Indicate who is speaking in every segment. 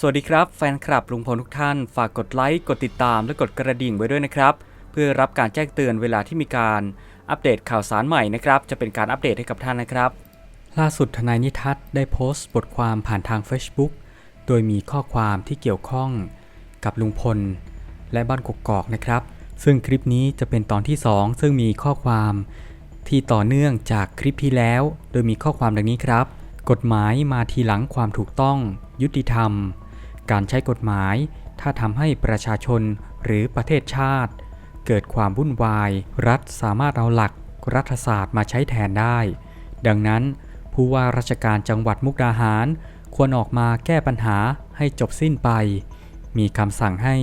Speaker 1: สวัสดีครับแฟนคลับลุงพลทุกท่าน ฝากกดไลค์ กดติดตาม และกดกระดิ่งไว้ด้วยนะครับ เพื่อรับการแจ้งเตือนเวลาที่มีการอัปเดตข่าวสารใหม่นะครับ จะเป็นการอัปเดตให้กับท่านนะครับ ล่าสุดทนายนิทัศน์ได้โพสต์บทความผ่านทาง Facebook โดยมีข้อความที่เกี่ยวข้องกับลุงพล และบ้านกกอกนะครับ ซึ่งคลิปนี้จะเป็นตอนที่ 2 ซึ่งมีข้อความที่ต่อเนื่องจากคลิปที่แล้ว โดยมีข้อความดังนี้ครับ กฎหมายมาทีหลังความถูกต้อง ยุติธรรม การใช้กฎหมาย ถ้าทำให้ประชาชนหรือประเทศชาติ เกิดความวุ่นวาย รัฐสามารถเอาหลักรัฐศาสตร์มาใช้แทนได้ ดังนั้น ผู้ว่าราชการจังหวัดมุกดาหาร ควรออกมาแก้ปัญหาให้จบสิ้นไป มีคำสั่งให้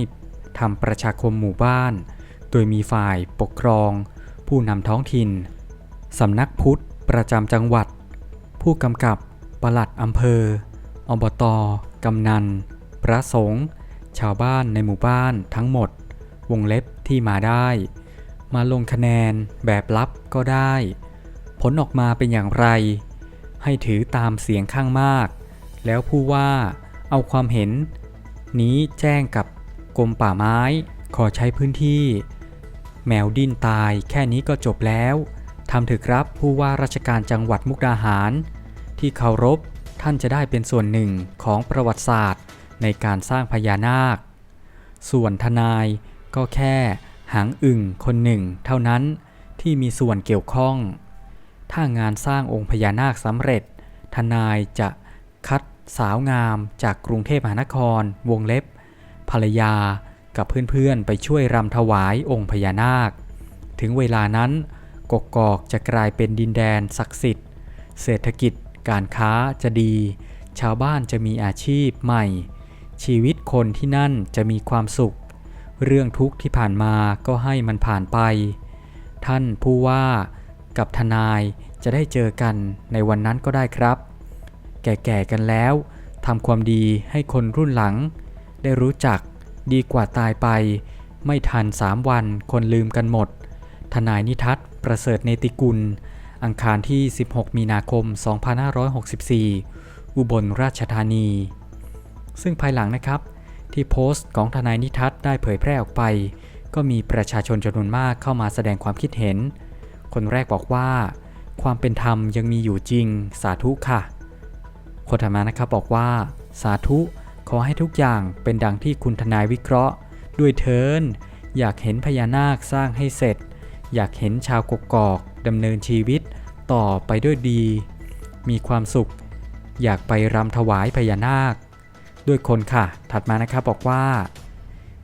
Speaker 1: ทำประชาคมหมู่บ้าน โดยมีฝ่ายปกครอง ผู้นำท้องถิ่นสำนักพุทธประจำจังหวัด ผู้กำกับปลัดอำเภอ อบต กำนัน พระสงฆ์ชาวบ้านในหมู่บ้านทั้งหมด วงเล็บที่มาได้ มาลงคะแนนแบบลับก็ได้ ผลออกมาเป็นอย่างไร ให้ถือตามเสียงข้างมาก แล้วผู้ว่าเอาความเห็น นี้แจ้งกับกรมป่าไม้ขอใช้พื้นที่ แมวดิ้นตายแค่นี้ก็จบแล้วทำเถอครับผู้ว่าราชการจังหวัดมุกดาหาร ที่เคารพท่านจะได้เป็นส่วนหนึ่งของประวัติศาสตร์ ในการสร้างพญานาค ส่วนทนายก็แค่หางอึ่งคนหนึ่งเท่านั้นที่มีส่วนเกี่ยวข้อง ถ้างานสร้างองค์พญานาคสำเร็จ ทนายจะคัดสาวงามจากกรุงเทพมหานคร วงเล็บ ภรรยากับเพื่อนๆไปช่วยรำถวายองค์พญานาค ถึงเวลานั้นกกอกจะกลายเป็นดินแดนศักดิ์สิทธิ์ เศรษฐกิจการค้าจะดี ชาวบ้านจะมีอาชีพใหม่ ชีวิตคนที่นั่นจะมีความสุข เรื่องทุกข์ที่ผ่านมาก็ให้มันผ่านไป ท่านผู้ว่ากับทนายจะได้เจอกันในวันนั้นก็ได้ครับ แก่ๆกันแล้วทำความดีให้คนรุ่นหลัง ได้รู้จักดีกว่าตายไป ไม่ทันสามวันคนลืมกันหมด ทนายนิทัศน์ประเสริฐเนติกุล อังคารที่ 16 มีนาคม 2564 อุบลราชธานี ซึ่งภายหลังนะครับ ที่โพสต์ของทนายนิทัศน์ได้เผยแพร่ออกไป ก็มีประชาชนจำนวนมากเข้ามาแสดงความคิดเห็น คนแรกบอกว่า ความเป็นธรรมยังมีอยู่จริง สาธุค่ะ คนถัดมานะครับบอกว่า สาธุขอให้ทุกอย่างเป็นดังที่คุณทนายวิเคราะห์ ด้วยเทินอยากเห็นพญานาคสร้างให้เสร็จ อยากเห็นชาวกกอกดำเนินชีวิตต่อไปด้วยดี มีความสุข อยากไปรำถวายพญานาค ด้วยคนค่ะ ถัดมานะครับบอกว่า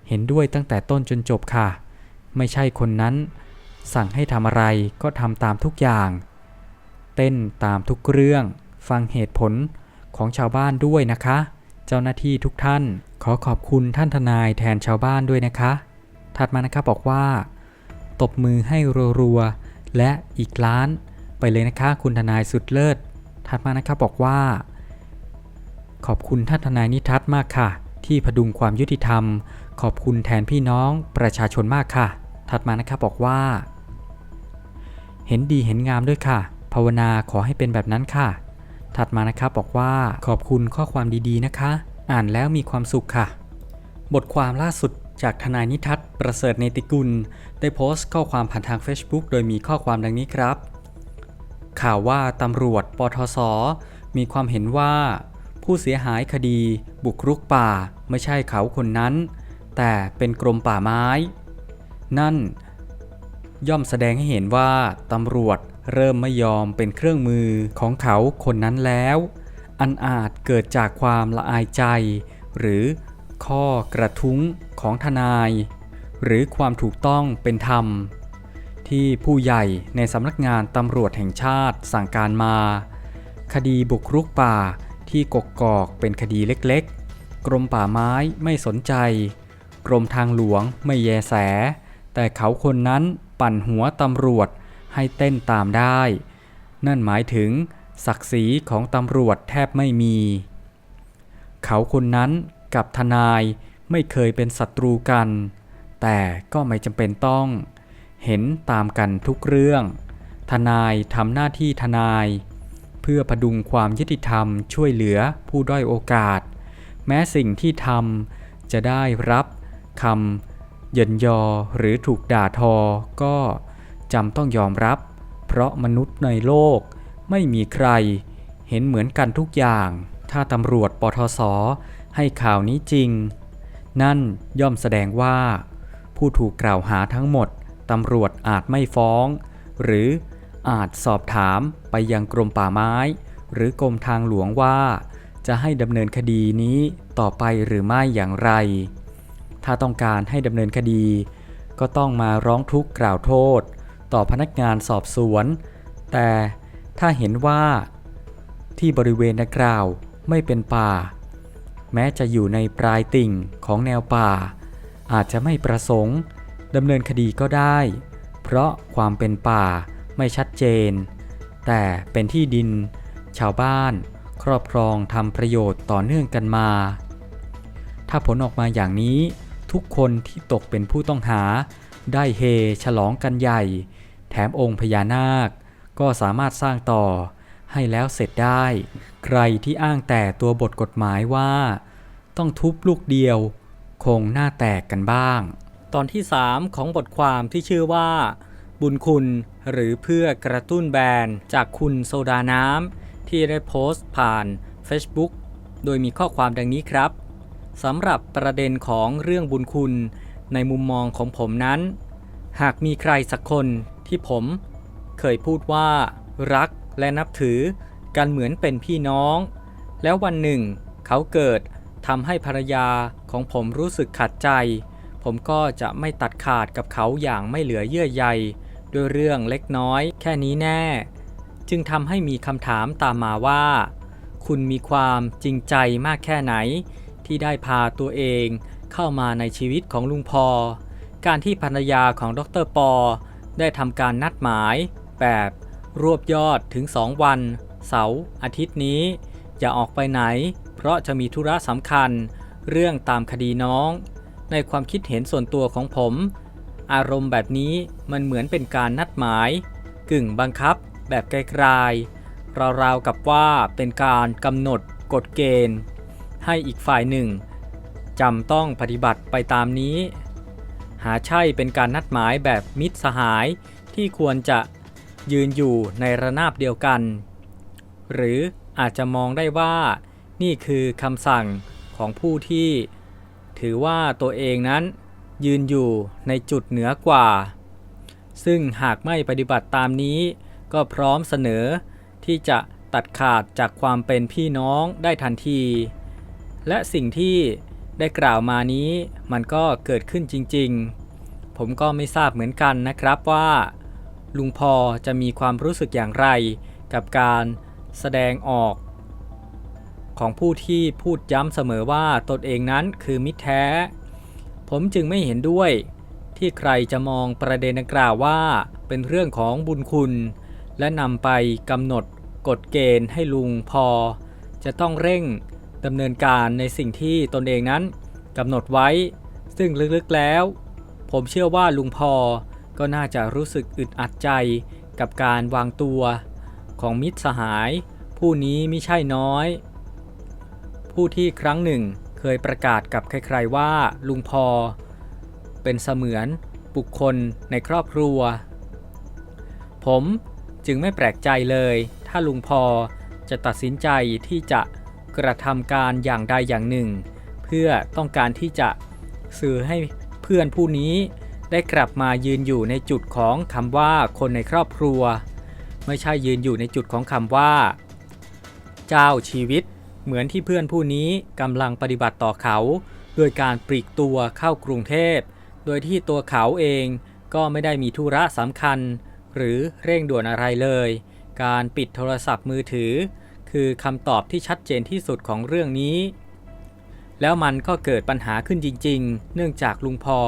Speaker 1: เห็นด้วยตั้งแต่ต้นจนจบค่ะ ไม่ใช่คนนั้น สั่งให้ทำอะไรก็ทำตามทุกอย่าง เต้นตามทุกเรื่อง ฟังเหตุผลของชาวบ้านด้วยนะคะ เจ้าหน้าที่ทุกท่าน ขอขอบคุณท่านทนายแทนชาวบ้านด้วยนะคะ ถัดมานะครับบอกว่า ตบมือให้รัวๆและอีกล้าน ไปเลยนะคะ คุณทนายสุดเลิศ ถัดมานะครับบอกว่า ขอบคุณท่านทนายนิทัศน์มากค่ะ ที่พดุงความยุติธรรม ขอบคุณแทนพี่น้องประชาชนมากค่ะ ถัดมานะครับบอกว่า เห็นดีเห็นงามด้วยค่ะ ภาวนาขอให้เป็นแบบนั้นค่ะ ถัดมานะครับบอกว่าขอบคุณข้อความดีๆนะคะ อ่านแล้วมีความสุขค่ะ บทความล่าสุดจากทนายนิทัศน์ประเสริฐเนติกุล ได้โพสต์ข้อความผ่านทาง Facebook โดยมีข้อความดังนี้ครับ ข่าวว่าตำรวจปทศมีความเห็นว่า ผู้เสียหายคดี บุกรุกป่าไม่ใช่เขาคนนั้น แต่เป็นกรมป่าไม้ นั่น ย่อมแสดงให้เห็นว่าตำรวจเริ่มไม่ยอมเป็นเครื่องมือของเขาคนนั้นแล้ว อันอาจเกิดจากความละอายใจ หรือข้อกระทุ้งของทนาย หรือความถูกต้องเป็นธรรม ที่ผู้ใหญ่ในสำนักงานตำรวจแห่งชาติสั่งการมา คดีบุกรุกป่า ที่กกกอกเป็นคดีเล็กๆ กรมป่าไม้ไม่สนใจ กรมทางหลวงไม่แยแส แต่เขาคนนั้นปั่นหัวตำรวจให้เต้นตามได้ นั่นหมายถึง ศักดิ์ศรีของตำรวจแทบไม่มี เขาคนนั้นกับทนายไม่เคยเป็นศัตรูกัน แต่ก็ไม่จำเป็นต้อง เห็นตามกันทุกเรื่อง ทนายทำหน้าที่ทนาย เพื่อพดุงความยุติธรรมช่วยเหลือผู้ด้อยโอกาส แม้สิ่งที่ทำจะได้รับคำเยินยอหรือถูกด่าทอ ก็จำต้องยอมรับ เพราะมนุษย์ในโลกไม่มีใคร เห็นเหมือนกันทุกอย่าง ถ้าตำรวจปทศให้ข่าวนี้จริง นั่นย่อมแสดงว่า ผู้ถูกกล่าวหาทั้งหมดตำรวจอาจไม่ฟ้อง หรือ อาจสอบถามไปยังกรมป่าไม้ หรือกรมทางหลวงว่า จะให้ดำเนินคดีนี้ต่อไปหรือไม่อย่างไร ถ้าต้องการให้ดำเนินคดี ก็ต้องมาร้องทุกข์กล่าวโทษ ต่อพนักงานสอบสวน แต่ถ้าเห็นว่า ที่บริเวณดังกล่าวไม่เป็นป่า แม้จะอยู่ในปลายติ่งของแนวป่า อาจจะไม่ประสงค์ดำเนินคดีก็ได้ เพราะความเป็นป่า ไม่ชัดเจน แต่เป็นที่ดิน ชาวบ้าน ครอบครองทำประโยชน์ต่อเนื่องกันมา ถ้าผลออกมาอย่างนี้ ทุกคนที่ตกเป็นผู้ต้องหา ได้เฮฉลองกันใหญ่ แถมองค์พญานาค ก็สามารถสร้างต่อ ให้แล้วเสร็จได้ ใครที่อ้างแต่ตัวบทกฎหมายว่า ต้องทุบลูกเดียว คงหน้าแตกกันบ้าง ตอนที่ 3 ของบทความที่ชื่อว่า บุญคุณ หรือเพื่อกระตุ้นแบรนด์จากคุณโซดาน้ำที่ได้โพสต์ผ่าน Facebook โดยมีข้อความดังนี้ครับสำหรับประเด็นของเรื่องบุญคุณ ในมุมมองของผมนั้น หากมีใครสักคนที่ผม เคยพูดว่า รักและนับถือกันเหมือนเป็นพี่น้อง แล้ววันหนึ่ง เขาเกิดทำให้ภรรยาของผมรู้สึกขัดใจ ผมก็จะไม่ตัดขาดกับเขาอย่างไม่เหลือเยื่อใย ด้วยเรื่องเล็กน้อยแค่นี้แน่ จึงทำให้มีคำถามตามมาว่า คุณมีความจริงใจมากแค่ไหน ที่ได้พาตัวเองเข้ามาในชีวิตของลุงพอ การที่ภรรยาของดรปอ ได้ทำการนัดหมาย แบบรวบยอดถึง2วัน เสาร์อาทิตย์นี้อย่าออกไปไหน เพราะจะมีธุระสำคัญ เรื่องตามคดีน้อง ในความคิดเห็นส่วนตัวของผม อารมณ์แบบนี้มันเหมือนเป็นการนัดหมาย กึ่งบังคับแบบไกลๆราวๆกับว่าเป็นการกำหนดกฎเกณฑ์ ให้อีกฝ่ายหนึ่งจำต้องปฏิบัติไปตามนี้ หาใช่เป็นการนัดหมายแบบมิตรสหายที่ควรจะยืนอยู่ในระนาบเดียวกัน หรืออาจจะมองได้ว่านี่คือคำสั่งของผู้ที่ ถือว่าตัวเองนั้น ยืนอยู่ในจุดเหนือกว่า ซึ่งหากไม่ปฏิบัติตามนี้ ก็พร้อมเสนอที่จะตัดขาดจากความเป็นพี่น้องได้ทันที และสิ่งที่ได้กล่าวมานี้มันก็เกิดขึ้นจริงๆ ผมก็ไม่ทราบเหมือนกันนะครับว่า ลุงพอจะมีความรู้สึกอย่างไรกับการแสดงออก ของผู้ที่พูดย้ำเสมอว่าตนเองนั้นคือมิตรแท้ ผมจึงไม่เห็นด้วย ที่ใครจะมองประเด็นดังกล่าวว่า เป็นเรื่องของบุญคุณ และนำไปกำหนดกฎเกณฑ์ให้ลุงพอ จะต้องเร่งดำเนินการในสิ่งที่ตนเองนั้นกำหนดไว้ ซึ่งลึกๆแล้ว ผมเชื่อว่าลุงพอก็น่าจะรู้สึกอึดอัดใจกับการวางตัวของมิตรสหาย ผู้นี้ไม่ใช่น้อย ผู้ที่ครั้งหนึ่ง เคยประกาศกับใครๆว่าลุงพอ เป็นเสมือนบุคคลในครอบครัว ผมจึงไม่แปลกใจเลย ถ้าลุงพอจะตัดสินใจที่จะกระทำการอย่างใดอย่างหนึ่ง เพื่อต้องการที่จะสื่อให้เพื่อนผู้นี้ได้กลับมายืนอยู่ในจุดของคำว่าคนในครอบครัว ไม่ใช่ยืนอยู่ในจุดของคำว่า เจ้าชีวิต เหมือนที่เพื่อนผู้นี้กำลังปฏิบัติต่อเขาโดยการปลีกตัวเข้ากรุงเทพ โดยที่ตัวเขาเองก็ไม่ได้มีธุระสำคัญ หรือเร่งด่วนอะไรเลย การปิดโทรศัพท์มือถือ คือคำตอบที่ชัดเจนที่สุดของเรื่องนี้ แล้วมันก็เกิดปัญหาขึ้นจริง ๆ เนื่องจากลุงพอ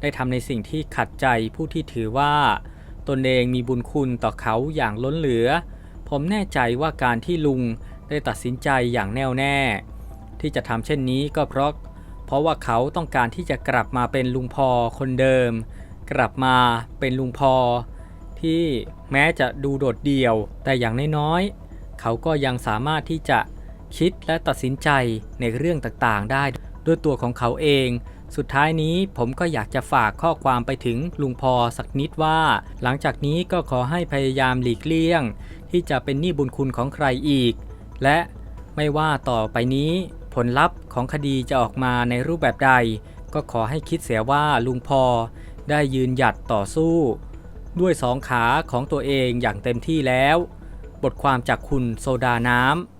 Speaker 1: ได้ทำในสิ่งที่ขัดใจผู้ที่ถือว่า ตนเองมีบุญคุณต่อเขาอย่างล้นเหลือ ผมแน่ใจว่าการที่ลุง ได้ตัดสินใจอย่างแน่วแน่ ที่จะทำเช่นนี้ก็เพราะ เพราะว่าเขาต้องการที่จะกลับมาเป็นลุงพอคนเดิม กลับมาเป็นลุงพอ ที่แม้จะดูโดดเดี่ยว แต่อย่างน้อยๆเขาก็ยังสามารถที่จะคิดและตัดสินใจในเรื่องต่างๆ ได้ด้วยตัวของเขาเอง สุดท้ายนี้ผมก็อยากจะฝากข้อความไปถึงลุงพอสักนิดว่า หลังจากนี้ก็ขอให้พยายามหลีกเลี่ยง ที่จะเป็นหนี้บุญคุณของใครอีก และไม่ว่าต่อไปนี้ผลลัพธ์ของคดีจะออกมาในรูปแบบใด ก็ขอให้คิดเสียว่าลุงพอได้ยืนหยัดต่อสู้ ด้วยสองขาของตัวเองอย่างเต็มที่แล้ว บทความจากคุณโซดาน้ำ